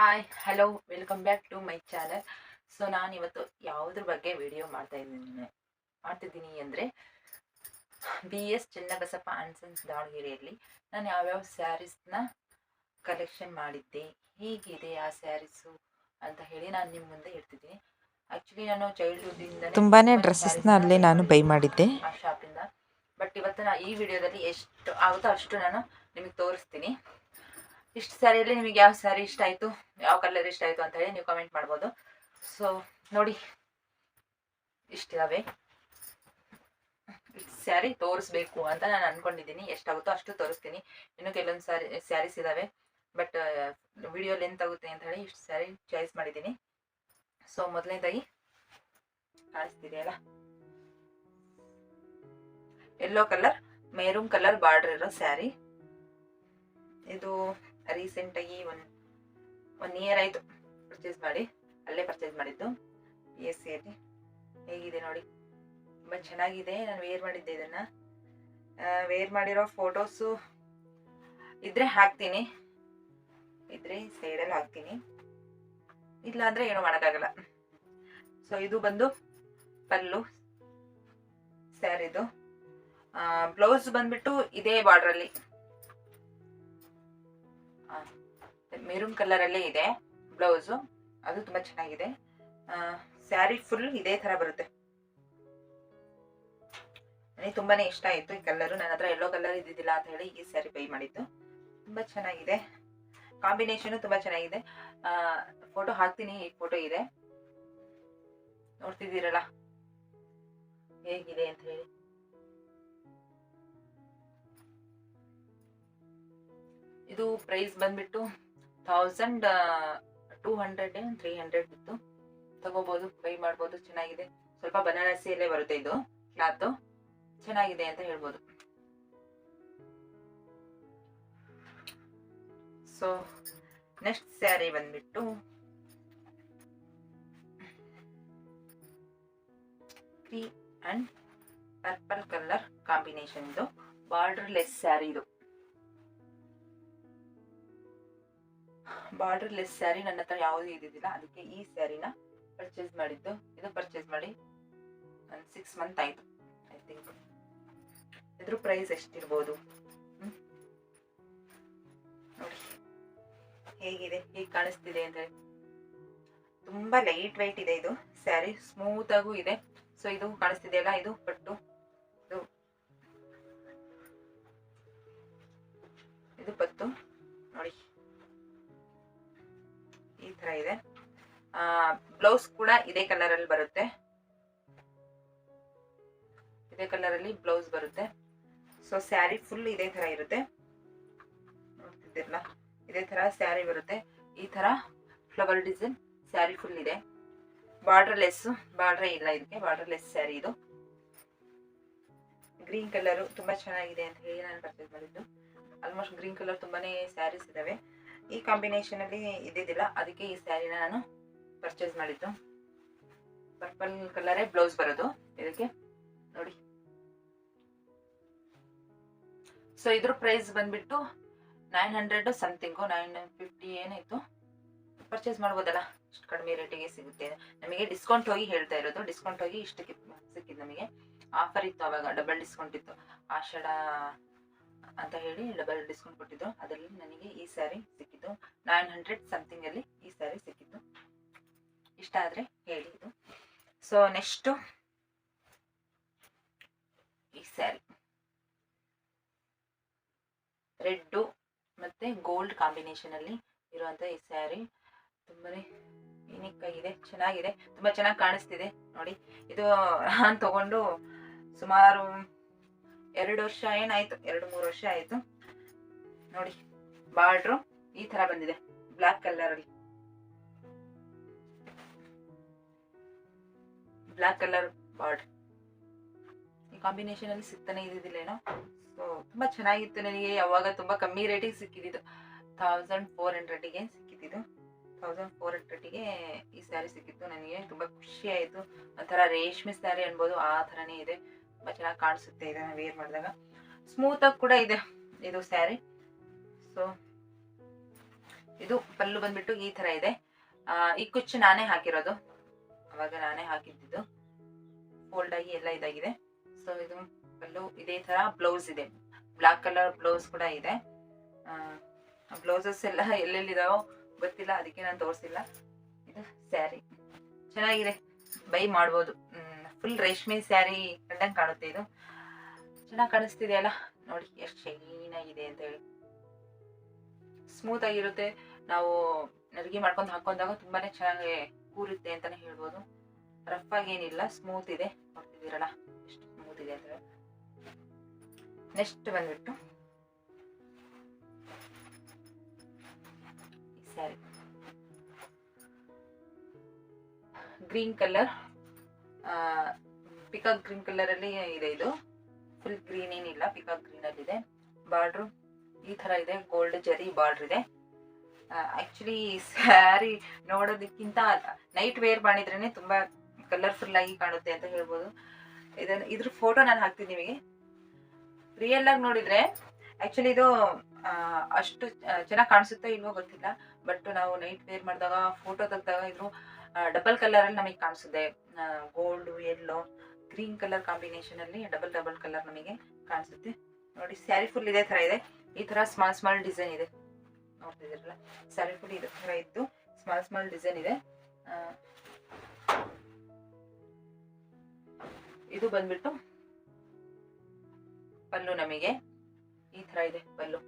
Hi hello welcome back to my channel so ನಾನು ಇವತ್ತು ಯಾವುದ್ರ ಬಗ್ಗೆ ವಿಡಿಯೋ ಮಾಡ್ತಾ ಇದ್ದೀನಿ ಮಾಡ್ತಿದ್ದೀನಿ ಅಂದರೆ B S Chennabasappa and sons ದಾವಣಗೆರೆಯಲ್ಲಿ ನಾನು ಯಾವ್ಯಾವ ಸ್ಯಾರೀಸ್ನ ಕಲೆಕ್ಷನ್ ಮಾಡಿದ್ದೆ ಹೇಗಿದೆ ಆ ಸ್ಯಾರೀಸು ಅಂತ ಹೇಳಿ ನಾನು ನಿಮ್ಮ ಮುಂದೆ ಇರ್ತಿದ್ದೀನಿ ಆ್ಯಕ್ಚುಲಿ ನಾನು ಚೈಲ್ಡ್ಹುಡ್ಡಿಂದ ತುಂಬಾನೇ ಡ್ರೆಸ್ಸಸ್ನ ಅಲ್ಲೇ ನಾನು ಬೈ ಮಾಡಿದ್ದೆ ಆ ಶಾಪಿಂದ ಬಟ್ ಇವತ್ತು ನಾ ಈ ವಿಡಿಯೋದಲ್ಲಿ ಎಷ್ಟು ಆಗುತ್ತೋ ಅಷ್ಟು ನಾನು ನಿಮಗೆ ತೋರಿಸ್ತೀನಿ. ಇಷ್ಟು ಸ್ಯಾರಿಯಲ್ಲಿ ನಿಮಗೆ ಯಾವ ಸ್ಯಾರಿ ಇಷ್ಟ ಆಯಿತು, ಯಾವ ಕಲರ್ ಇಷ್ಟ ಆಯಿತು ಅಂತ ಹೇಳಿ ನೀವು ಕಮೆಂಟ್ ಮಾಡ್ಬೋದು. ಸೊ ನೋಡಿ. ಇಷ್ಟಿದಾವೆ ಸ್ಯಾರಿ ತೋರಿಸ್ಬೇಕು ಅಂತ ನಾನು ಅನ್ಕೊಂಡಿದ್ದೀನಿ. ಎಷ್ಟಾಗುತ್ತೋ ಅಷ್ಟು ತೋರಿಸ್ತೀನಿ. ಇನ್ನು ಕೆಲವೊಂದು ಸ್ಯಾರಿ, ಸ್ಯಾರೀಸ್ ಇದ್ದಾವೆ ಬಟ್ ವಿಡಿಯೋ ಲೆಂತ್ ಆಗುತ್ತೆ ಅಂತ ಹೇಳಿ ಇಷ್ಟು ಸ್ಯಾರಿ ಚಾಯ್ಸ್ ಮಾಡಿದ್ದೀನಿ. ಸೊ ಮೊದಲನೇದಾಗಿ ಕಾಣಿಸ್ತಿದೆಯಲ್ಲ? Yellow colour maroon colour border ಇರೋ ಸ್ಯಾರಿ. ಇದು ರೀಸೆಂಟಾಗಿ ಒನ್ ಒನ್ ಇಯರ್ ಆಯಿತು ಪರ್ಚೇಸ್ ಮಾಡಿ, ಅಲ್ಲೇ ಪರ್ಚೇಸ್ ಮಾಡಿದ್ದು ಪಿ ಎಸ್ ಸಿಯಲ್ಲಿ ಹೇಗಿದೆ ನೋಡಿ, ತುಂಬ ಚೆನ್ನಾಗಿದೆ, ನಾನು ವೇರ್ ಮಾಡಿದ್ದೆ ಇದನ್ನು. ವೇರ್ ಮಾಡಿರೋ ಫೋಟೋಸು ಇದ್ರೆ ಹಾಕ್ತೀನಿ. ಇದ್ರೆ ಸೈಡಲ್ಲಿ ಹಾಕ್ತೀನಿ. ಇಲ್ಲ ಅಂದರೆ ಏನೂ ಮಾಡೋಕ್ಕಾಗಲ್ಲ. ಸೊ ಇದು ಬಂದು ಪಲ್ಲು ಸ್ಯಾರಿದು ಬ್ಲೌಸ್ ಬಂದ್ಬಿಟ್ಟು ಇದೇ ಬಾರ್ಡ್ರಲ್ಲಿ ಮೆರೂನ್ ಕಲರಲ್ಲೇ ಇದೆ ಬ್ಲೌಸು. ಅದು ತುಂಬ ಚೆನ್ನಾಗಿದೆ. ಸ್ಯಾರಿ ಫುಲ್ ಇದೇ ಥರ ಬರುತ್ತೆ. ನನಗೆ ತುಂಬಾನೇ ಇಷ್ಟ ಆಯ್ತು ಈ ಕಲರು. ನನ್ನ ಹತ್ರ ಎಲ್ಲೋ ಕಲರ್ ಇದ್ದಿದ್ದಿಲ್ಲ ಅಂತ ಹೇಳಿ ಈ ಸ್ಯಾರಿ ಬೈ ಮಾಡಿದ್ದು. ತುಂಬ ಚೆನ್ನಾಗಿದೆ. ಕಾಂಬಿನೇಷನು ತುಂಬ ಚೆನ್ನಾಗಿದೆ. ಫೋಟೋ ಹಾಕ್ತೀನಿ, ಈ ಫೋಟೋ ಇದೆ. ನೋಡ್ತಿದ್ದೀರಲ್ಲ? ಹೇಗಿದೆ ಅಂತ ಹೇಳಿ. ಇದು ಪ್ರೈಸ್ ಬಂದ್ಬಿಟ್ಟು thousand two hundred three hundred ಇತ್ತು. ತಗೋಬಹುದು ಬೈ ಮಾಡ್ಬೋದು, ಚೆನ್ನಾಗಿದೆ. ಸ್ವಲ್ಪ ಬನಾರಸಿಯಲ್ಲೇ ಬರುತ್ತೆ ಇದು ಕ್ಲಾತ್ ಚೆನ್ನಾಗಿದೆ ಅಂತ ಹೇಳ್ಬೋದು. ಸೊ ನೆಕ್ಸ್ಟ್ ಸ್ಯಾರಿ ಬಂದ್ಬಿಟ್ಟು cream and purple colour combination ಇದು. ಬಾರ್ಡರ್ ಲೆಸ್ ಸ್ಯಾರಿ ಇದು. ಬಾರ್ಡರ್ ಲೆಸ್ ಸ್ಯಾರಿ ನನ್ನ ಹತ್ರ ಯಾವುದೂ ಇದ್ದಿದ್ದಿಲ್ಲ. ಅದಕ್ಕೆ ಈ ಸ್ಯಾರಿನ ಪರ್ಚೇಸ್ ಮಾಡಿದ್ದು. ಇದು ಪರ್ಚೇಸ್ ಮಾಡಿ ಒಂದು ಸಿಕ್ಸ್ ಮಂತ್ ಆಯಿತು ಐ ಥಿಂಕ್ ಇದ್ರ ಪ್ರೈಸ್ ಎಷ್ಟಿರ್ಬೋದು? ಹೇಗಿದೆ? ಹೇಗೆ ಕಾಣಿಸ್ತಿದೆ ಅಂದರೆ ತುಂಬ ಲೈಟ್ ವೈಟ್ ಇದೆ ಇದು ಸ್ಯಾರಿ. ಸ್ಮೂತಾಗೂ ಇದೆ. ಸೊ ಇದು ಕಾಣಿಸ್ತಿದೆಯಲ್ಲ? ಇದು ಪಟ್ಟು. ಇದು. ಇದು ಪತ್ತು. ತರ ಇದೆ. ಬ್ಲೌಸ್ ಕೂಡ ಇದೇ ಕಲರ್ ಅಲ್ಲಿ ಬರುತ್ತೆ. ಇದೇ ಕಲರ್ ಅಲ್ಲಿ ಬ್ಲೌಸ್ ಬರುತ್ತೆ. ಸೊ ಸ್ಯಾರಿ ಫುಲ್ ಇದೇ ತರ ಇರುತ್ತೆ. ನೋಡ್ತಿದ್ದೀರಲ್ಲ? ಇದೇ ತರ ಸ್ಯಾರಿ ಬರುತ್ತೆ. ಈ ತರ ಫ್ಲವರ್ ಡಿಸೈನ್ ಸ್ಯಾರಿ ಫುಲ್ ಇದೆ. ಬಾರ್ಡರ್ ಲೆಸ್ ಬಾರ್ಡರ್ ಇಲ್ಲ ಇದಕ್ಕೆ. ಬಾರ್ಡರ್ ಲೆಸ್ ಸ್ಯಾರಿ ಇದು. ಗ್ರೀನ್ ಕಲರ್ ತುಂಬಾ ಚೆನ್ನಾಗಿದೆ ಅಂತ ಹೇಳಿ ನಾನು ಪರ್ಚೇಸ್ ಮಾಡಿದ್ದು ಆಲ್ಮೋಸ್ಟ್ ಗ್ರೀನ್ ಕಲರ್ ತುಂಬಾನೇ ಸ್ಯಾರೀಸ್ ಇದಾವೆ. ಈ ಕಾಂಬಿನೇಷನ್ ಅಲ್ಲಿ ಇದ್ದಿದ್ದಿಲ್ಲ. ಅದಕ್ಕೆ ಈ ಸ್ಯಾರಿನ ನಾನು ಪರ್ಚೇಸ್ ಮಾಡಿದ್ದು. ಪರ್ಪಲ್ ಕಲರೇ ಬ್ಲೌಸ್ ಬರೋದು. ಇದಕ್ಕೆ ನೋಡಿ. ಸೊ ಇದ್ರ ಪ್ರೈಸ್ ಬಂದ್ಬಿಟ್ಟು nine hundred something nine fifty ಏನಾಯ್ತು ಪರ್ಚೇಸ್ ಮಾಡ್ಬೋದಲ್ಲ? ಇಷ್ಟು ಕಡಿಮೆ ರೇಟಿಗೆ ಸಿಗುತ್ತೆ. ನಮಗೆ ಡಿಸ್ಕೌಂಟ್ ಹೋಗಿ ಹೇಳ್ತಾ ಇರೋದು. ಡಿಸ್ಕೌಂಟ್ ಹೋಗಿ ಇಷ್ಟಕ್ಕೆ ಸಿಕ್ಕಿದ್ದು ನಮಗೆ. ಆಫರ್ ಇತ್ತು ಅವಾಗ ಡಬಲ್ ಡಿಸ್ಕೌಂಟ್ ಇತ್ತು. ಆಷಾಢ ಅಂತ ಹೇಳಿ ಡಬಲ್ ಡಿಸ್ಕೌಂಟ್ ಕೊಟ್ಟಿದ್ರು ಅದರಲ್ಲಿ ನನಗೆ ಈ ಸ್ಯಾರಿ ನೈನ್ ಹಂಡ್ರೆಡ್ ಸಮಥಿಂಗ್ ಅಲ್ಲಿ ಈ ಸ್ಯಾರಿ ಸಿಕ್ಕಿದ್ದು. ಇಷ್ಟ ಆದ್ರೆ ಹೇಳಿ ಸೊ ನೆಕ್ಸ್ಟ್ ಈ ಸ್ಯಾರಿ ರೆಡ್ಡು ಮತ್ತೆ ಗೋಲ್ಡ್ ಕಾಂಬಿನೇಷನ್ ಅಲ್ಲಿ ಇರುವಂತ ಈ ಸ್ಯಾರಿ ತುಂಬಾನೇ ಯುನಿಕ್ ಆಗಿದೆ, ಚೆನ್ನಾಗಿದೆ. ತುಂಬಾ ಚೆನ್ನಾಗಿ ಕಾಣಿಸ್ತಿದೆ. ನೋಡಿ, ಇದು ನಾನು ತಗೊಂಡು ಸುಮಾರು ಎರಡು ವರ್ಷ ಏನಾಯ್ತು? ಎರಡು ಮೂರು ವರ್ಷ ಆಯ್ತು. ನೋಡಿ, ಬಾರ್ಡ್ರು. ಈ ತರ ಬಂದಿದೆ ಬ್ಲಾಕ್ ಕಲರ್ ಅಲ್ಲಿ. ಬ್ಲಾಕ್ ಕಲರ್ ಬಾರ್ಡ್ ಈ ಕಾಂಬಿನೇಷನ್ ಅಲ್ಲಿ ಸಿಗ್ತಾನೆ ಇದ್ದಿದ್ದಿಲ್ಲೇನೋ ಸೊ ತುಂಬಾ ಚೆನ್ನಾಗಿತ್ತು ನನಗೆ, ಯಾವಾಗ ತುಂಬಾ ಕಮ್ಮಿ ರೇಟಿಗೆ ಸಿಕ್ಕಿದ್ದು ಥೌಸಂಡ್ ಫೋರ್ ಹಂಡ್ರೆಡ್ಗೆ ಸಿಕ್ಕಿದ್ದು ಥೌಸಂಡ್ ಫೋರ್ ಹಂಡ್ರೆಡ್ಗೆ ಈ ಸ್ಯಾರಿ ಸಿಕ್ಕಿತ್ತು. ನನಗೆ ತುಂಬಾ ಖುಷಿ ಆಯಿತು. ಒಂಥರ ರೇಷ್ಮೆ ಸ್ಯಾರಿ ಅನ್ಬೋದು, ಆ ಥರನೇ ಇದೆ. ತುಂಬಾ ಚೆನ್ನಾಗಿ ಕಾಣಿಸುತ್ತೆ ಇದನ್ನು ವೇರ್ ಮಾಡಿದಾಗ. ಸ್ಮೂತಾಗಿ ಕೂಡ ಇದೆ ಇದು ಸ್ಯಾರಿ ಸೊ ಇದು ಪಲ್ಲು ಬಂದ್ಬಿಟ್ಟು ಈ ತರ ಇದೆ. ಈ ಕುಚ್ಚು ನಾನೇ ಹಾಕಿರೋದು. ಅವಾಗ ನಾನೇ ಹಾಕಿದ್ದು. ಫೋಲ್ಡ್ ಆಗಿ ಎಲ್ಲ ಇದಾಗಿದೆ. ಸೊ ಇದು ಪಲ್ಲು ಇದೇ ತರ ಬ್ಲೌಸ್ ಇದೆ. ಬ್ಲಾಕ್ ಕಲರ್ ಬ್ಲೌಸ್ ಕೂಡ ಇದೆ. ಬ್ಲೌಸಸ್ ಎಲ್ಲ ಎಲ್ಲೆಲ್ಲಿದಾವೋ ಗೊತ್ತಿಲ್ಲ. ಅದಕ್ಕೆ ನಾನು ತೋರಿಸಿಲ್ಲ. ಇದು ಸ್ಯಾರಿ ಚೆನ್ನಾಗಿದೆ. ಬೈ ಮಾಡ್ಬೋದು. ಫುಲ್ ರೇಷ್ಮೆ ಸ್ಯಾರಿ ಕಂಡಂಗೆ ಕಾಣುತ್ತೆ ಇದು. ಚೆನ್ನಾಗಿ ಕಾಣಿಸ್ತಿದೆ ಅಲ್ಲ? ನೋಡಿ, ಎಷ್ಟು ಶೈನ್ ಆಗಿದೆ ಅಂತ ಹೇಳಿ. ಸ್ಮೂತ್ ಆಗಿರುತ್ತೆ. ನಾವು ಅಡುಗೆ ಮಾಡ್ಕೊಂಡು ಹಾಕೊಂಡಾಗ ತುಂಬಾನೇ ಚೆನ್ನಾಗಿ ಕೂರುತ್ತೆ ಅಂತಾನೆ ಹೇಳ್ಬೋದು. ರಫ್ ಆಗಿ ಏನಿಲ್ಲ ಸ್ಮೂತ್ ಇದೆ. ನೋಡ್ತಿದ್ದೀರಲ್ಲ, ಎಷ್ಟು ಸ್ಮೂತ್ ಇದೆ ಅಂತ ನೆಕ್ಸ್ಟ್ ಬಂದ್ಬಿಟ್ಟು. Sari green colour peacock green colour ಅಲ್ಲಿ ಇದೆ ಇದು. ಫುಲ್ ಗ್ರೀನ್ ಏನಿಲ್ಲ ಪಿಕಾಕ್ ಗ್ರೀನ್ ಅಲ್ಲಿ ಇದೆ ಬಾರ್ಡ್ರು ಈ ತರ ಇದೆ ಗೋಲ್ಡ್ ಜರಿ ಬಾರ್ಡ್ರ್ ಇದೆ. ಆಕ್ಚುಲಿ ಸ್ಯಾರಿ ನೋಡೋದಕ್ಕಿಂತ ನೈಟ್ ವೇರ್ ಮಾಡಿದ್ರೇನೆ ತುಂಬಾ ಕಲರ್ಫುಲ್ ಆಗಿ ಕಾಣುತ್ತೆ ಅಂತ ಹೇಳ್ಬೋದು. ಇದನ್ನ ಇದ್ರ ಫೋಟೋ ನಾನು ಹಾಕ್ತೀನಿ ನಿಮಗೆ. ರಿಯಲ್ ಆಗಿ ನೋಡಿದ್ರೆ ಆಕ್ಚುಲಿ ಇದು ಅಷ್ಟು ಚೆನ್ನಾಗಿ ಕಾಣಿಸುತ್ತೋ ಇಲ್ವೋ ಗೊತ್ತಿಲ್ಲ. ಬಟ್ ನಾವು ನೈಟ್ ವೇರ್ ಮಾಡಿದಾಗ ಫೋಟೋ ತೆಗ್ದಾಗ ಇದ್ರು ಡಬಲ್ ಕಲರ್ ಅಲ್ಲಿ ನಮಗೆ ಕಾಣಿಸುತ್ತೆ. Gold yellow green colour combination ಅಲ್ಲಿ ಡಬಲ್ ಡಬಲ್ ಕಲರ್ ನಮಗೆ ಕಾಣಿಸುತ್ತೆ. ನೋಡಿ ಸ್ಯಾರಿ ಫುಲ್ ಇದೆ ತರ ಇದೆ. ಈ ತರ ಸ್ಮಾಲ್ ಸ್ಮಾಲ್ ಡಿಸೈನ್ ಇದೆ. ನೋಡ್ತಿದ್ದೀರಲ್ಲ ಸ್ಯಾರಿ ಕೂಡ ಇದೇ ಥರ ಇತ್ತು ಸ್ಮಾಲ್ ಸ್ಮಾಲ್ ಡಿಸೈನ್ ಇದೆ. ಇದು ಬಂದ್ಬಿಟ್ಟು ಪಲ್ಲು ನಮಗೆ. ಈ ಥರ ಇದೆ ಪಲ್ಲು.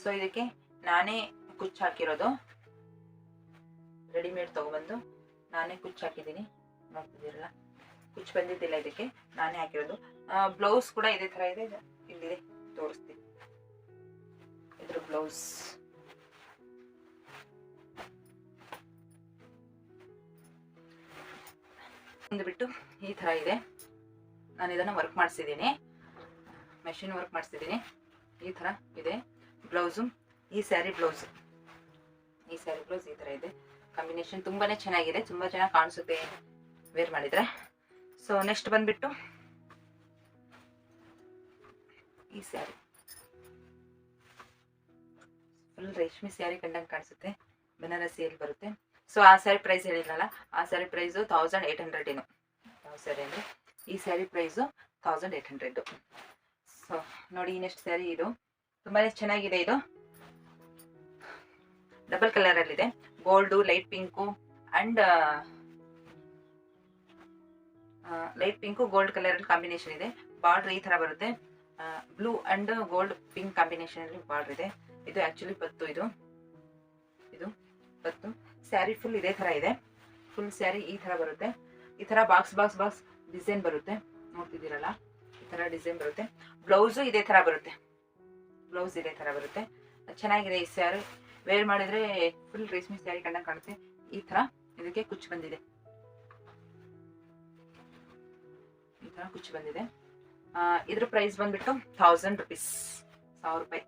ಸೊ ಇದಕ್ಕೆ ನಾನೇ ಕುಚ್ಚು ಹಾಕಿರೋದು. ರೆಡಿಮೇಡ್ ತಗೊಬಂದು ನಾನೇ ಕುಚ್ಚು ಹಾಕಿದ್ದೀನಿ. ನೋಡ್ತಿದ್ದೀರಲ್ಲ ಕುಚ್ಚು ಬಂದಿದ್ದಿಲ್ಲ ಇದಕ್ಕೆ, ನಾನೇ ಹಾಕಿರೋದು. ಬ್ಲೌಸ್ ಕೂಡ ಇದೇ ಥರ ಇದು, ಇಲ್ಲಿದೆ, ತೋರಿಸ್ತೀನಿ. ಇದ್ರ ಬ್ಲೌಸ್ ಬಂದ್ಬಿಟ್ಟು ಈ ತರ ಇದೆ. ನಾನು ಇದನ್ನ ವರ್ಕ್ ಮಾಡಿಸಿದ್ದೀನಿ. ಮೆಷಿನ್ ವರ್ಕ್ ಮಾಡಿಸಿದ್ದೀನಿ. ಈ ತರ ಇದೆ. ಬ್ಲೌಸು ಈ ಸ್ಯಾರಿ ಬ್ಲೌಸ್ ಈ ಸ್ಯಾರಿ ಬ್ಲೌಸ್ ಈ ತರ ಇದೆ. ಕಾಂಬಿನೇಷನ್ ತುಂಬಾನೇ ಚೆನ್ನಾಗಿದೆ. ತುಂಬಾ ಚೆನ್ನಾಗಿ ಕಾಣಿಸುತ್ತೆ ವೇರ್ ಮಾಡಿದ್ರೆ. ಸೊ ನೆಕ್ಸ್ಟ್ ಬಂದ್ಬಿಟ್ಟು ಈ ಸ್ಯಾರಿ ಫುಲ್ ರೇಷ್ಮೆ ಸ್ಯಾರಿ ಕಂಡಂಗೆ ಕಾಣಿಸುತ್ತೆ. ಬನಾರಸಿಯಲ್ಲಿ ಬರುತ್ತೆ? ಸೊ ಆ ಸ್ಯಾರಿ ಪ್ರೈಸ್ ಹೇಳಿದ್ನಲ್ಲ, ಆ sari price thousand eight hundred ಏನು? ಯಾವ ಸ್ಯಾರಿ ಅಂದರೆ? ಈ sari price thousand eight hundred so ನೋಡಿ ಇನ್ನೆಷ್ಟು ಸ್ಯಾರಿ ಇದು. ತುಂಬಾ ಚೆನ್ನಾಗಿದೆ ಇದು. ಡಬಲ್ ಕಲರ್ ಅಲ್ಲಿ ಇದೆ. Gold light pink and light pink gold colour ಅಲ್ಲಿ ಕಾಂಬಿನೇಷನ್ ಇದೆ. ಬಾರ್ಡ್ರ್ ಈ ತರ ಬರುತ್ತೆ. Blue and gold pink combination ಅಲ್ಲಿ ಬಾರ್ಡರ್ ಇದೆ. ಇದು ಆಕ್ಚುಲಿ ಪತ್ತು ಇದು. ಇದು ಪತ್ತು. ಸ್ಯಾರಿ ಫುಲ್ ಇದೇ ತರ ಇದೆ. ಫುಲ್ ಸ್ಯಾರಿ ಈ ತರ ಬರುತ್ತೆ. ಈ ತರ ಬಾಕ್ಸ್ ಬಾಕ್ಸ್ ಬಾಕ್ಸ್ ಡಿಸೈನ್ ಬರುತ್ತೆ. ನೋಡ್ತಿದ್ದೀರಲ್ಲ? ಈ ತರ ಡಿಸೈನ್ ಬರುತ್ತೆ. ಬ್ಲೌಸು ಇದೇ ತರ ಬರುತ್ತೆ. ಬ್ಲೌಸ್ ಇದೇ ತರ ಬರುತ್ತೆ. ಚೆನ್ನಾಗಿದೆ ಈ ಸ್ಯಾರಿ ವೇರ್ ಮಾಡಿದ್ರೆ ಫುಲ್ ರೇಷ್ಮೆ ಸ್ಯಾರಿ ಕಂಡ ಕಾಣುತ್ತೆ. ಈ ತರ ಇದಕ್ಕೆ ಕುಚ್ಚು ಬಂದಿದೆ. ಈ ತರ ಕುಚ್ಚು ಬಂದಿದೆ. ಇದ್ರ ಪ್ರೈಸ್ ಬಂದ್ಬಿಟ್ಟು ಥೌಸಂಡ್ ರುಪೀಸ್ ಸಾವಿರ ರೂಪಾಯಿ.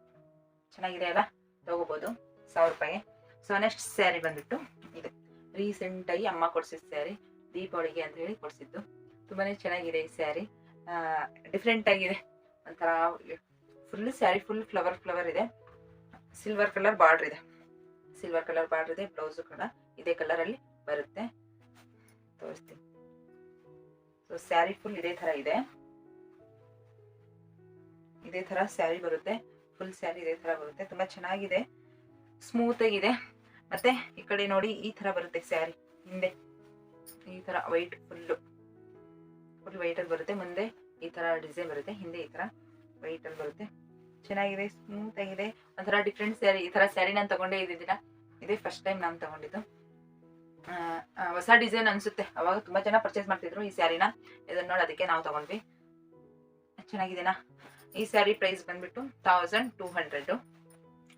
ಚೆನ್ನಾಗಿದೆ ಅಲ್ಲ? ತಗೋಬಹುದು ಸಾವಿರ ರೂಪಾಯಿ. ಸೊ ನೆಕ್ಸ್ಟ್ ಸ್ಯಾರಿ ಬಂದ್ಬಿಟ್ಟು ಇದು. ರೀಸೆಂಟ್ ಆಗಿ ಅಮ್ಮ ಕೊಡಿಸಿದ ಸ್ಯಾರಿ ದೀಪಾವಳಿಗೆ ಅಂತ ಹೇಳಿ ಕೊಡ್ಸಿದ್ದು. ತುಂಬಾನೇ ಚೆನ್ನಾಗಿದೆ ಈ ಸ್ಯಾರಿ ಡಿಫ್ರೆಂಟ್ ಆಗಿದೆ. ಒಂಥರ full sari full flower flower ಇದೆ. ಸಿಲ್ವರ್ ಕಲರ್ ಬಾರ್ಡರ್ ಇದೆ. ಸಿಲ್ವರ್ ಕಲರ್ ಬಾರ್ಡರ್ ಇದೆ ಬ್ಲೌಸು ಕೂಡ ಇದೇ ಕಲರ್ ಅಲ್ಲಿ ಬರುತ್ತೆ. ತೋರಿಸ್ತೀನಿ. ಸೊ ಸ್ಯಾರಿ ಫುಲ್ ಇದೇ ತರ ಇದೆ. ಇದೇ ತರ ಸ್ಯಾರಿ ಬರುತ್ತೆ. ಫುಲ್ ಸ್ಯಾರಿ ಇದೇ ತರ ಬರುತ್ತೆ. ತುಂಬಾ ಚೆನ್ನಾಗಿದೆ. ಸ್ಮೂತಾಗಿದೆ ಮತ್ತೆ ಈ ಕಡೆ ನೋಡಿ ಈ ತರ ಬರುತ್ತೆ ಸ್ಯಾರಿ. ಹಿಂದೆ ಈ ತರ ವೈಟ್ ಫುಲ್ಲು. ಫುಲ್ ವೈಟಲ್ಲಿ ಬರುತ್ತೆ. ಮುಂದೆ ಈ ತರ ಡಿಸೈನ್ ಬರುತ್ತೆ. ಹಿಂದೆ ಈ ತರ ವೈಟ್ ಅಲ್ಲಿ ಬರುತ್ತೆ. ಚೆನ್ನಾಗಿದೆ, ಸ್ಮೂತ್ ಆಗಿದೆ. ಒಂಥರ ಡಿಫ್ರೆಂಟ್ ಸ್ಯಾರಿ. ಈ ತರ ಸ್ಯಾರಿ ನಾನು ತಗೊಂಡೇ ಇದ್ದಿದ್ದಿಲ್ಲ. ಇದೇ ಫಸ್ಟ್ ಟೈಮ್ ನಾನು ತಗೊಂಡಿದ್ದು. ಹೊಸ ಡಿಸೈನ್ ಅನ್ಸುತ್ತೆ. ಅವಾಗ ತುಂಬಾ ಜನ ಪರ್ಚೇಸ್ ಮಾಡ್ತಿದ್ರು ಈ ಸ್ಯಾರಿನ. ಇದನ್ನ ನೋಡಿ, ಅದಕ್ಕೆ ನಾವು ತಗೊಂಡ್ವಿ. ಚೆನ್ನಾಗಿದೆನಾ? ಈ ಸ್ಯಾರಿ ಪ್ರೈಸ್ ಬಂದ್ಬಿಟ್ಟು ತೌಸಂಡ್ ಟೂ ಹಂಡ್ರೆಡ್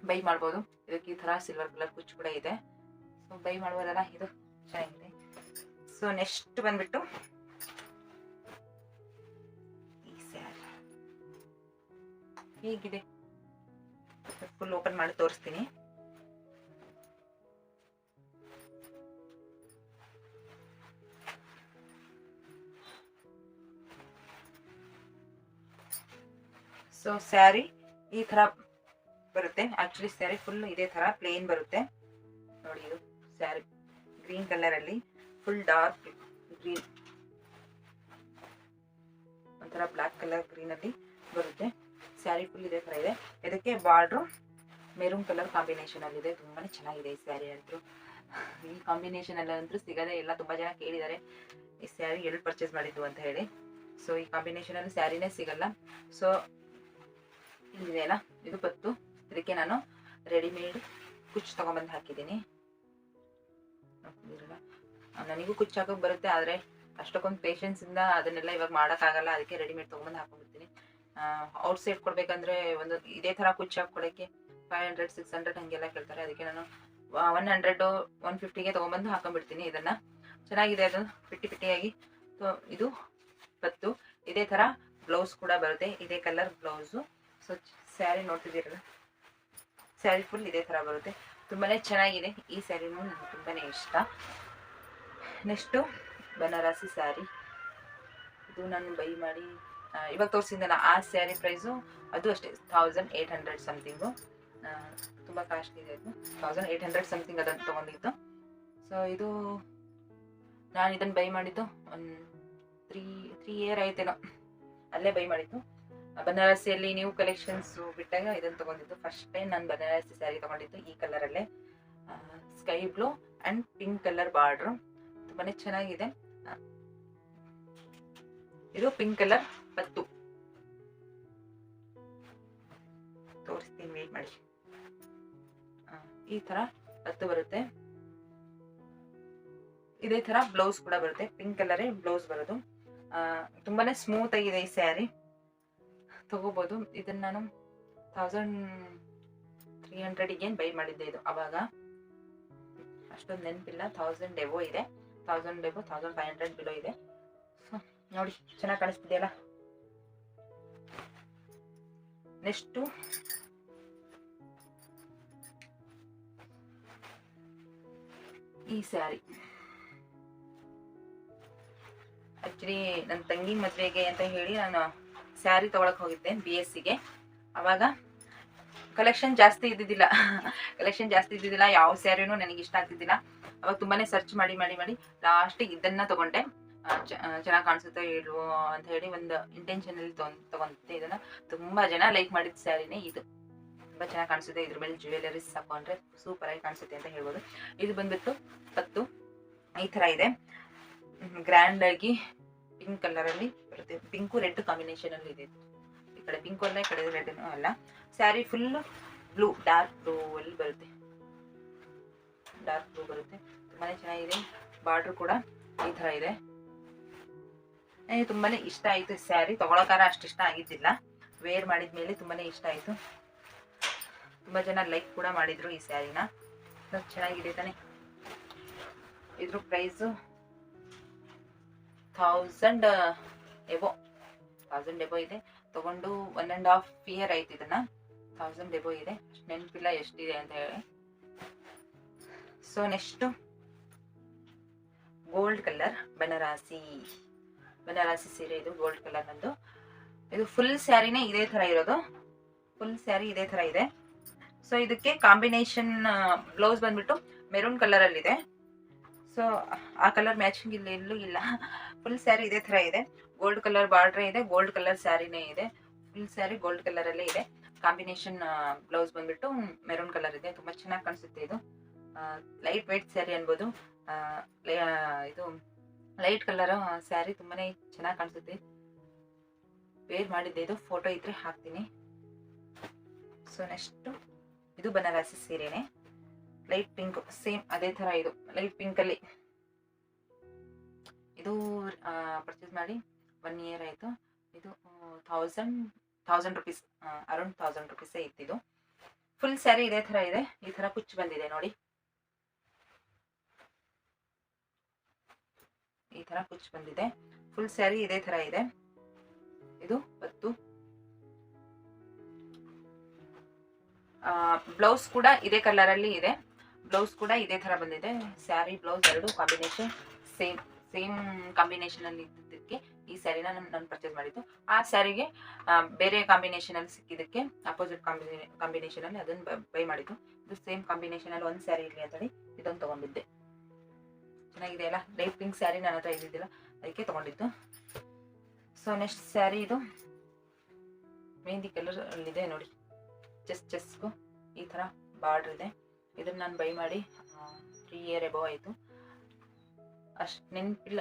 ಬೈ ಮಾಡ್ಬೋದು. ಇದಕ್ಕೆ ಈ ಥರ ಸಿಲ್ವರ್ ಕಲರ್ ಕುಚ್ಚು ಕೂಡ ಇದೆ. ಸೊ ಬೈ ಮಾಡ್ಬೋದಲ್ಲ? ಇದು ಚೆನ್ನಾಗಿದೆ. ಸೊ ನೆಕ್ಸ್ಟ್ ಬಂದ್ಬಿಟ್ಟು ಈ ಸ್ಯಾರಿ ಹೀಗಿದೆ? ಫುಲ್ ಓಪನ್ ಮಾಡಿ ತೋರಿಸ್ತೀನಿ. ಸೊ ಸ್ಯಾರಿ ಈ ತರ ಬರುತ್ತೆ. ಆ್ಯಕ್ಚುಲಿ ಸ್ಯಾರಿ ಫುಲ್ ಇದೇ ತರ ಪ್ಲೇನ್ ಬರುತ್ತೆ. ನೋಡಿ ಇದು ಸ್ಯಾರಿ ಗ್ರೀನ್ ಕಲರ್ ಅಲ್ಲಿ ಫುಲ್ ಡಾರ್ಕ್ ಗ್ರೀನ್ ಒಂಥರ ಬ್ಲಾಕ್ ಕಲರ್ ಗ್ರೀನ್ ಅಲ್ಲಿ ಬರುತ್ತೆ. ಸ್ಯಾರಿ ಫುಲ್ ಇದೇ ತರ ಇದೆ. ಇದಕ್ಕೆ ಬಾರ್ಡ್ರು ಮೆರೂನ್ ಕಲರ್ ಕಾಂಬಿನೇಷನ್ ಅಲ್ಲಿ ಇದೆ. ತುಂಬಾನೇ ಚೆನ್ನಾಗಿದೆ ಈ ಸ್ಯಾರಿ ಅಂತೂ. ಈ ಕಾಂಬಿನೇಷನ್ ಎಲ್ಲ ಅಂತೂ ಸಿಗದೆ ಎಲ್ಲ ತುಂಬಾ ಜನ ಕೇಳಿದ್ದಾರೆ, ಈ ಸ್ಯಾರಿ ಎಲ್ಲಿ ಪರ್ಚೇಸ್ ಮಾಡಿದ್ದು ಅಂತ ಹೇಳಿ. ಸೊ ಈ ಕಾಂಬಿನೇಷನ್ ಅಲ್ಲಿ ಸ್ಯಾರಿನೇ ಸಿಗಲ್ಲ. ಸೊ ಇಲ್ಲಿದೆಯಲ್ಲ ಇದು ಬತ್ತು ಇದಕ್ಕೆ ನಾನು ರೆಡಿಮೇಡ್ ಕುಚ್ಚು ತಗೊಂಬಂದು ಹಾಕಿದ್ದೀನಿ. ನನಗೂ ಕುಚ್ಚು ಹಾಕೋಕೆ ಬರುತ್ತೆ, ಆದರೆ ಅಷ್ಟಕ್ಕೊಂದು ಪೇಷನ್ಸ್ ಇಂದ ಅದನ್ನೆಲ್ಲ ಇವಾಗ ಮಾಡೋಕ್ಕಾಗಲ್ಲ. ಅದಕ್ಕೆ ರೆಡಿಮೇಡ್ ತೊಗೊಂಬಂದು ಹಾಕೊಂಡ್ಬಿಡ್ತೀನಿ. ಔಟ್ ಸೈಡ್ ಕೊಡ್ಬೇಕಂದ್ರೆ ಒಂದು ಇದೇ ಥರ ಕುಚ್ಚು ಹಾಕೊಳಕ್ಕೆ ಫೈವ್ ಹಂಡ್ರೆಡ್ ಸಿಕ್ಸ್ ಹಂಡ್ರೆಡ್ ಹಂಗೆಲ್ಲ ಕೇಳ್ತಾರೆ. ಅದಕ್ಕೆ ನಾನು ಒನ್ ಹಂಡ್ರೆಡ್ ಒನ್ ಫಿಫ್ಟಿಗೆ ತೊಗೊಂಬಂದು ಹಾಕೊಂಡ್ಬಿಡ್ತೀನಿ ಇದನ್ನ. ಚೆನ್ನಾಗಿದೆ ಅದು, ಪಿಟ್ಟಿ ಪಿಟ್ಟಿಯಾಗಿ. ಇದು ಬತ್ತು ಇದೇ ಥರ ಬ್ಲೌಸ್ ಕೂಡ ಬರುತ್ತೆ. ಇದೇ ಕಲರ್ ಬ್ಲೌಸು ಸೊ ಸ್ಯಾರಿ ನೋಡ್ತಿದ್ದೀರಲ್ಲ? ಸ್ಯಾರಿ ಫುಲ್ ಇದೇ ಥರ ಬರುತ್ತೆ. ತುಂಬಾ ಚೆನ್ನಾಗಿದೆ. ಈ ಸ್ಯಾರಿನೂ ನನಗೆ ತುಂಬಾ ಇಷ್ಟ. ನೆಕ್ಸ್ಟು ಬನಾರಸಿ ಸ್ಯಾರಿ ಇದು ನಾನು ಬೈ ಮಾಡಿ ಇವಾಗ ತೋರಿಸಿದ್ದಲ್ಲ ಆ ಸ್ಯಾರಿ ಪ್ರೈಸು ಅದು ಅಷ್ಟೇ ಥೌಸಂಡ್ ಏಯ್ಟ್ ಹಂಡ್ರೆಡ್ ಸಮಥಿಂಗು ತುಂಬ ಕಾಸ್ಟ್ಲಿ ಇದೆ ಅದು. ಥೌಸಂಡ್ ಏಯ್ಟ್ ಹಂಡ್ರೆಡ್ ಸಮಥಿಂಗ್ ಅದನ್ನು ತೊಗೊಂಡಿದ್ದು. ಸೊ ಇದು ನಾನು ಇದನ್ನು ಬೈ ಮಾಡಿದ್ದು ಒಂದು ತ್ರೀ ತ್ರೀ ಇಯರ್ ಆಯ್ತೇನೋ. ಅಲ್ಲೇ ಬೈ ಮಾಡಿದ್ದು. ಬನಾರಸಿಯಲ್ಲಿ ನ್ಯೂ ಕಲೆಕ್ಷನ್ಸ್ ಬಿಟ್ಟಾಗ ಇದನ್ನು ತಗೊಂಡಿದ್ದು ಫಸ್ಟ್ ಟೈಮ್ ನಾನು ಬನಾರಸಿ ಸ್ಯಾರಿ ತಗೊಂಡಿದ್ದು ಈ ಕಲರಲ್ಲೇ sky blue and pink colour border ತುಂಬಾನೇ ಚೆನ್ನಾಗಿದೆ. ಇದು ಪಿಂಕ್ ಕಲರ್ ಪತ್ತು. ತೋರಿಸ್ತೀನಿ ವೇಟ್ ಮಾಡಿ. ಈ ತರ ಪತ್ತು ಬರುತ್ತೆ. ಇದೇ ತರ ಬ್ಲೌಸ್ ಕೂಡ ಬರುತ್ತೆ. ಪಿಂಕ್ ಕಲರೇ ಬ್ಲೌಸ್ ಬರೋದು. ತುಂಬಾನೇ ಸ್ಮೂತ್ ಆಗಿದೆ ಈ ಸ್ಯಾರಿ ತಗೋಬಹುದು ಇದನ್ನ ನಾನು ಥೌಸಂಡ್ ತ್ರೀ ಹಂಡ್ರೆಡಿಗೆ ಬೈ ಮಾಡಿದ್ದೆ ಇದು? ಅವಾಗ ಅಷ್ಟೊಂದು ನೆನಪಿಲ್ಲ. ಥೌಸಂಡ್ ಎಬೋ ಇದೆ. Thousand above thousand five hundred below ಇದೆ. ಸೊ ನೋಡಿ, ಚೆನ್ನಾಗಿ ಕಾಣಿಸ್ತಿದೆಯಲ್ಲ? ನೆಕ್ಸ್ಟು ಈ ಸ್ಯಾರಿ ಆ್ಯಕ್ಚುಲಿ ನನ್ನ ತಂಗಿ ಮದುವೆಗೆ ಅಂತ ಹೇಳಿ ನಾನು ಸ್ಯಾರಿ ತಗೊಳಕ್ ಹೋಗಿದ್ದೆ ಬಿ ಎಸ್ ಸಿಗೆ ಅವಾಗ ಕಲೆಕ್ಷನ್ ಜಾಸ್ತಿ ಇದ್ದಿದ್ದಿಲ್ಲ. ಕಲೆಕ್ಷನ್ ಜಾಸ್ತಿ ಇದ್ದಿದ್ದಿಲ್ಲ, ಯಾವ ಸ್ಯಾರಿನೂ ನನಗೆ ಇಷ್ಟ ಆಗ್ತಿದ್ದಿಲ್ಲ. ಅವಾಗ ತುಂಬಾನೇ ಸರ್ಚ್ ಮಾಡಿ ಮಾಡಿ ಮಾಡಿ ಲಾಸ್ಟಿಗೆ ಇದನ್ನ ತಗೊಂಡೆ. ಚೆನ್ನಾಗಿ ಕಾಣಿಸುತ್ತೆ ಇಲ್ವೋ ಅಂತ ಹೇಳಿ ಒಂದು ಇಂಟೆನ್ಷನ್ ಅಲ್ಲಿ ತಗೊಂಡೆ ಇದನ್ನ. ತುಂಬಾ ಜನ ಲೈಕ್ ಮಾಡಿದ ಸ್ಯಾರಿನೇ ಇದು. ತುಂಬಾ ಚೆನ್ನಾಗಿ ಕಾಣಿಸುತ್ತೆ, ಇದ್ರ ಮೇಲೆ ಜ್ಯುವೆಲರೀಸ್ ಹಾಕೊಂಡ್ರೆ ಸೂಪರ್ ಆಗಿ ಕಾಣಿಸುತ್ತೆ ಅಂತ ಹೇಳ್ಬೋದು. ಇದು ಬಂದ್ಬಿಟ್ಟು ಪತ್ತು ಈ ತರ ಇದೆ. ಗ್ರ್ಯಾಂಡ್ ಆಗಿ ಪಿಂಕ್ ಕಲರ್ ಅಲ್ಲಿ ಬರುತ್ತೆ. ಪಿಂಕು ರೆಡ್ ಕಾಂಬಿನೇಷನ್ ಅಲ್ಲಿ ಇದೆ. ಈ ಕಡೆ ಪಿಂಕ್ ಅಲ್ಲ, ಈ ಕಡೆ ರೆಡ್ ಅಲ್ಲ. Sari full blue dark blue ಅಲ್ಲಿ ಬರುತ್ತೆ. ಡಾರ್ಕ್ ಬ್ಲೂ ಬರುತ್ತೆ. ತುಂಬಾನೇ ಚೆನ್ನಾಗಿದೆ. ಬಾರ್ಡರ್ ಕೂಡ ಈ ತರ ಇದೆ. ನನಗೆ ತುಂಬಾನೇ ಇಷ್ಟ ಆಯ್ತು ಸ್ಯಾರಿ ತಗೊಳಕಾರ ಅಷ್ಟು ಇಷ್ಟ ಆಗಿದ್ದಿಲ್ಲ. ವೇರ್ ಮಾಡಿದ್ಮೇಲೆ ತುಂಬಾನೇ ಇಷ್ಟ ಆಯ್ತು. ತುಂಬಾ ಜನ ಲೈಕ್ ಕೂಡ ಮಾಡಿದ್ರು ಈ ಸ್ಯಾರಿನ ಚೆನ್ನಾಗಿದೆ ತಾನೆ. ಇದ್ರ price thousand above thousand above ಇದೆ. ತಗೊಂಡು ಒನ್ ಆ್ಯಂಡ್ ಹಾಫ್ ಇಯರ್ ಆಯ್ತು ಇದನ್ನ. ಥೌಸಂಡ್ ಎಬೋ ಇದೆ. ನೆನಪಿಲ್ಲ ಎಷ್ಟಿದೆ ಅಂತ ಹೇಳಿ. So next gold colour Banarasi. Banarasi ಸೀರೆ ಇದು ಗೋಲ್ಡ್ ಕಲರ್ ನಂದು. ಇದು ಫುಲ್ ಸ್ಯಾರಿನೇ ಇದೇ ತರ ಇರೋದು. ಫುಲ್ ಸ್ಯಾರಿ ಇದೇ ತರ ಇದೆ. ಸೊ ಇದಕ್ಕೆ ಕಾಂಬಿನೇಷನ್ ಬ್ಲೌಸ್ ಬಂದ್ಬಿಟ್ಟು ಮೆರೂನ್ ಕಲರ್ ಅಲ್ಲಿ ಇದೆ ಸೊ ಆ ಕಲರ್ ಮ್ಯಾಚಿಂಗ್ ಇಲ್ಲಿ ಎಲ್ಲೂ ಇಲ್ಲ. ಫುಲ್ ಸ್ಯಾರಿ ಇದೇ ತರ ಇದೆ. ಗೋಲ್ಡ್ ಕಲರ್ ಬಾರ್ಡ್ರೇ ಇದೆ ಗೋಲ್ಡ್ ಕಲರ್ ಸ್ಯಾರಿನೇ ಇದೆ. ಫುಲ್ ಸ್ಯಾರಿ ಗೋಲ್ಡ್ ಕಲರ್ ಅಲ್ಲೇ ಇದೆ. ಕಾಂಬಿನೇಷನ್ ಬ್ಲೌಸ್ ಬಂದ್ಬಿಟ್ಟು ಮೆರೂನ್ ಕಲರ್ ಇದೆ. ತುಂಬಾ ಚೆನ್ನಾಗಿ ಕಾಣಿಸುತ್ತೆ ಇದು. ಲೈಟ್ ವೈಟ್ ಸ್ಯಾರಿ ಅನ್ಬೋದು. ಇದು ಲೈಟ್ ಕಲರ್ ಸ್ಯಾರಿ ತುಂಬಾನೇ ಚೆನ್ನಾಗಿ ಕಾಣಿಸುತ್ತೆ. ವೇರ್ ಮಾಡಿದ್ದೆ ಇದು. ಫೋಟೋ ಇದ್ರೆ ಹಾಕ್ತೀನಿ. ಸೊ ನೆಕ್ಸ್ಟ್ ಇದು ಬನಾರಸಿ ಸೀರೆನೆ. ಲೈಟ್ ಪಿಂಕ್ ಸೇಮ್ ಅದೇ ತರ ಇದು. ಲೈಟ್ ಪಿಂಕ್ ಅಲ್ಲಿ. ಇದು ಪರ್ಚೇಸ್ ಮಾಡಿ ಒನ್ ಇಯರ್ ಆಯ್ತು. ಇದು thousand thousand rupees around thousand ರುಪೀಸೇ ಇತ್ತಿದು ಫುಲ್ ಸ್ಯಾರಿ ಇದೇ. ತರ ಇದೆ ಈ ತರ ಕುಚ್ಚು ಬಂದಿದೆ ನೋಡಿ. ಈ ತರ ಕುಚ್ಚು ಬಂದಿದೆ. ಫುಲ್ ಸ್ಯಾರಿ ಇದೇ ತರ ಇದೆ. ಇದು ಬತ್ತು ಬ್ಲೌಸ್ ಕೂಡ ಇದೇ ಕಲರ್ ಅಲ್ಲಿ ಇದೆ. ಬ್ಲೌಸ್ ಕೂಡ ಇದೇ ತರ ಬಂದಿದೆ. ಸ್ಯಾರಿ, ಬ್ಲೌಸ್ ಎರಡು ಕಾಂಬಿನೇಷನ್ ಸೇಮ್ ಸೇಮ್ ಕಾಂಬಿನೇಷನ್ ಅಲ್ಲಿ ಇದ್ದಕ್ಕೆ ಈ ಸ್ಯಾರಿನ ನಾನು ಪರ್ಚೇಸ್ ಮಾಡಿದ್ದು. ಆ ಸ್ಯಾರಿಗೆ ಬೇರೆ ಕಾಂಬಿನೇಷನ್ ಅಲ್ಲಿ ಸಿಕ್ಕಿದ್ದಕ್ಕೆ ಅಪೋಸಿಟ್ ಕಾಂಬಿನೇ ಅಲ್ಲಿ ಅದನ್ನ ಬೈ ಮಾಡಿದ್ದು. ಇದು ಸೇಮ್ ಕಾಂಬಿನೇಷನ್ ಅಲ್ಲಿ ಒಂದು ಸ್ಯಾರಿ ಇರಲಿ ಅಂತೇಳಿ ಇದನ್ನು ತಗೊಂಡಿದ್ದೆ. ಚೆನ್ನಾಗಿದೆ ಅಲ್ಲ? ಲೈಟ್ ಪಿಂಕ್ ಸ್ಯಾರಿ ನನ್ನ ಹತ್ರ ಇದ್ದಿದ್ದಿಲ್ಲ. ಅದಕ್ಕೆ ತಗೊಂಡಿದ್ದು. ಸೊ ನೆಕ್ಸ್ಟ್ ಸ್ಯಾರಿ ಇದು. ಮೆಹಂದಿ ಕಲರ್ ಅಲ್ಲಿದೆ ನೋಡಿ. ಚೆಸ್ ಚೆಸ್ಗು ಈ ಥರ ಬಾರ್ಡ್ರ್ ಇದೆ. ಇದನ್ನು ನಾನು ಬೈ ಮಾಡಿ ತ್ರೀ ಇಯರ್ ಎಬೋ ಆಯಿತು. ಅಷ್ಟು ನೆನಪಿಲ್ಲ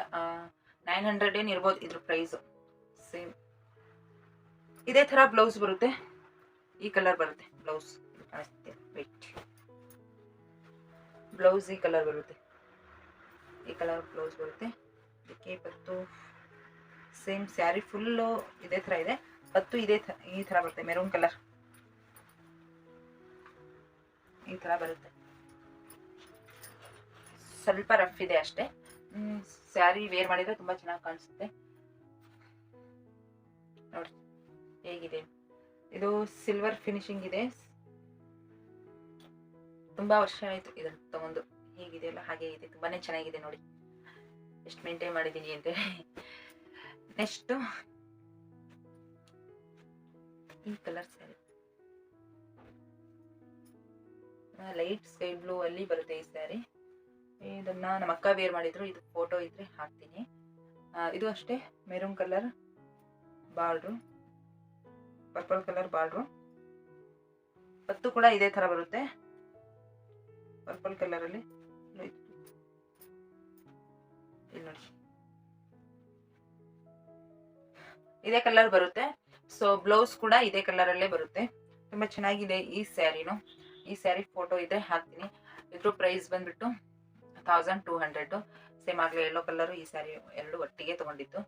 ನೈನ್ ಹಂಡ್ರೆಡ್ ಏನು ಇರ್ಬೋದು ಇದ್ರ ಪ್ರೈಸು ಸೇಮ್ ಇದೇ ಥರ ಬ್ಲೌಸ್ ಬರುತ್ತೆ. ಈ ಕಲರ್ ಬರುತ್ತೆ. ಬ್ಲೌಸ್ ಕಾಣಿಸುತ್ತೆ ವೆಯ್ಟ್ ಬ್ಲೌಸ್ ಈ ಕಲರ್ ಬರುತ್ತೆ. ಈ ಕಲರ್ ಬ್ಲೌಸ್ ಬರುತ್ತೆ. ಇದಕ್ಕೆ ಪತ್ತು ಸೇಮ್ ಸ್ಯಾರಿ ಫುಲ್ಲು ಇದೇ ಥರ ಇದೆ. ಪತ್ತು ಇದೇ ಥರ ಈ ಥರ ಬರುತ್ತೆ ಮೆರೂನ್ ಕಲರ್ ಈ ಥರ ಬರುತ್ತೆ. ಸ್ವಲ್ಪ ರಫ್ ಇದೆ ಅಷ್ಟೇ. ಸ್ಯಾರಿ ವೇರ್ ಮಾಡಿದ್ರೆ ತುಂಬಾ ಚೆನ್ನಾಗಿ ಕಾಣಿಸುತ್ತೆ. ನೋಡಿ, ಹೇಗಿದೆ? ಇದು ಸಿಲ್ವರ್ ಫಿನಿಶಿಂಗ್ ಇದೆ. ತುಂಬಾ ವರ್ಷ ಆಯ್ತು ಇದನ್ನ ತಗೊಂಡು. ಹೇಗಿದೆಯಲ್ಲ ಹಾಗೆ ಇದೆ ತುಂಬಾನೇ ಚೆನ್ನಾಗಿದೆ ನೋಡಿ. ಎಷ್ಟು ಮೇಂಟೈನ್ ಮಾಡಿದ್ದೀನಿ ಅಂತ. ನೆಕ್ಸ್ಟ್ ಈ colour sari light sky blue ಅಲ್ಲಿ ಬರುತ್ತೆ ಈ ಸ್ಯಾರಿ ಇದನ್ನ ನಮ್ಮ ಅಕ್ಕ ವೇರ್ ಮಾಡಿದ್ರು ಇದು ಫೋಟೋ ಇದ್ರೆ ಹಾಕ್ತೀನಿ. ಇದು ಅಷ್ಟೇ maroon colour border purple colour border ಪತ್ತು ಕೂಡ ಇದೇ ತರ ಬರುತ್ತೆ. ಪರ್ಪಲ್ ಕಲರ್ ಅಲ್ಲಿ. ನೋಡಿ. ಇದೇ ಕಲರ್ ಬರುತ್ತೆ. ಸೊ ಬ್ಲೌಸ್ ಕೂಡ ಇದೇ ಕಲರ್ ಅಲ್ಲೇ ಬರುತ್ತೆ. ತುಂಬಾ ಚೆನ್ನಾಗಿದೆ ಈ ಸ್ಯಾರಿನು ಈ ಸ್ಯಾರಿ ಫೋಟೋ ಇದ್ರೆ ಹಾಕ್ತೀನಿ. ಇದ್ರ ಪ್ರೈಸ್ ಬಂದ್ಬಿಟ್ಟು ತೌಸಂಡ್ ಟೂ ಹಂಡ್ರೆಡ್ ಸೇಮ್ ಆಗಲೇ ಎಲ್ಲೋ ಕಲರು ಈ ಸ್ಯಾರಿ ಎರಡು ಒಟ್ಟಿಗೆ ತಗೊಂಡಿದ್ದು.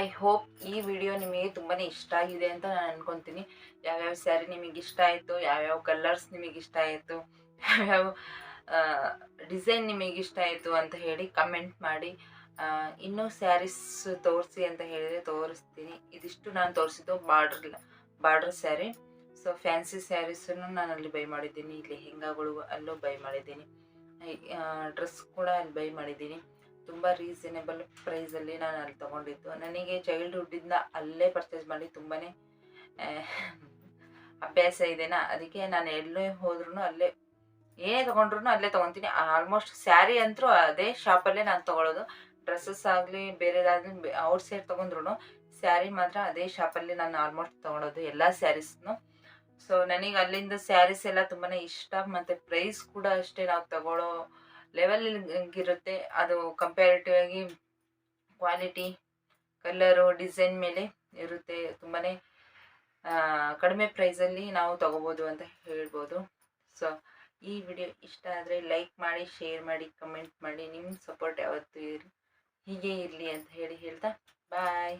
ಐ ಹೋಪ್ ಈ ವಿಡಿಯೋ ನಿಮಗೆ ತುಂಬಾ ಇಷ್ಟ ಆಗಿದೆ ಅಂತ ನಾನು ಅನ್ಕೊಂತೀನಿ. ಯಾವ್ಯಾವ ಸ್ಯಾರಿ ನಿಮಗೆ ಇಷ್ಟ ಆಯಿತು, ಯಾವ್ಯಾವ ಕಲರ್ಸ್ ನಿಮಗೆ ಇಷ್ಟ ಆಯಿತು, ಯಾವ್ಯಾವ ಡಿಸೈನ್ ನಿಮಗೆ ಇಷ್ಟ ಆಯಿತು ಅಂತ ಹೇಳಿ ಕಮೆಂಟ್ ಮಾಡಿ. ಇನ್ನೂ ಸ್ಯಾರೀಸ್ ತೋರಿಸಿ ಅಂತ ಹೇಳಿದ್ರೆ ತೋರಿಸ್ತೀನಿ. ಇದಿಷ್ಟು ನಾನು ತೋರಿಸಿದ್ದು border border sari so fancy ಸ್ಯಾರೀಸನ್ನು ನಾನು ಅಲ್ಲಿ ಬೈ ಮಾಡಿದ್ದೀನಿ. ಹೆಂಗಾಗಳು ಅಲ್ಲೂ ಬೈ ಮಾಡಿದ್ದೀನಿ. ಡ್ರೆಸ್ ಕೂಡ ಅಲ್ಲಿ ಬೈ ಮಾಡಿದ್ದೀನಿ. ತುಂಬ ರೀಸನೇಬಲ್ ಪ್ರೈಸಲ್ಲಿ ನಾನು ಅಲ್ಲಿ ತೊಗೊಂಡಿದ್ದು. ನನಗೆ ಚೈಲ್ಡ್ಹುಡ್ಡಿಂದ ಅಲ್ಲೇ ಪರ್ಚೇಸ್ ಮಾಡಿ ತುಂಬಾ ಅಭ್ಯಾಸ ಇದೆನಾ? ಅದಕ್ಕೆ ನಾನು ಎಲ್ಲೇ ಹೋದ್ರೂ ಅಲ್ಲೇ, ಏನೇ ತೊಗೊಂಡ್ರು ಅಲ್ಲೇ ತೊಗೊತೀನಿ. ಆಲ್ಮೋಸ್ಟ್ ಸ್ಯಾರಿ ಅಂತೂ ಅದೇ ಶಾಪಲ್ಲೇ ನಾನು ತೊಗೊಳೋದು. ಡ್ರೆಸ್ಸಸ್ ಆಗಲಿ, ಬೇರೆದಾಗಲಿ ಔಟ್ ಸೈಡ್ ತೊಗೊಂಡ್ರು ಸ್ಯಾರಿ ಮಾತ್ರ ಅದೇ ಶಾಪಲ್ಲಿ ನಾನು ಆಲ್ಮೋಸ್ಟ್ ತೊಗೊಳೋದು ಎಲ್ಲ ಸ್ಯಾರೀಸ್ನು ಸೊ ನನಗೆ ಅಲ್ಲಿಂದ ಸ್ಯಾರೀಸ್ ಎಲ್ಲ ತುಂಬಾ ಇಷ್ಟ. ಮತ್ತೆ ಪ್ರೈಸ್ ಕೂಡ ಅಷ್ಟೇ ನಾವು ತಗೊಳ್ಳೋ ಲೆವೆಲ್ ಇರುತ್ತೆ ಅದು ಕಂಪ್ಯಾರಿಟಿವ್ ಆಗಿ ಕ್ವಾಲಿಟಿ ಕಲರು ಡಿಸೈನ್ ಮೇಲೆ ಇರುತ್ತೆ. ತುಂಬಾ ಕಡಿಮೆ ಪ್ರೈಸಲ್ಲಿ ನಾವು ತಗೋಬೋದು ಅಂತ ಹೇಳ್ಬೋದು. ಸೊ ಈ ವಿಡಿಯೋ ಇಷ್ಟ ಆದರೆ ಲೈಕ್ ಮಾಡಿ ಶೇರ್ ಮಾಡಿ ಕಮೆಂಟ್ ಮಾಡಿ. ನಿಮ್ಮ ಸಪೋರ್ಟ್ ಯಾವತ್ತೂ ಇರಲಿ ಹೀಗೆ ಇರಲಿ ಅಂತ ಹೇಳಿ ಹೇಳ್ತಾ. ಬಾಯ್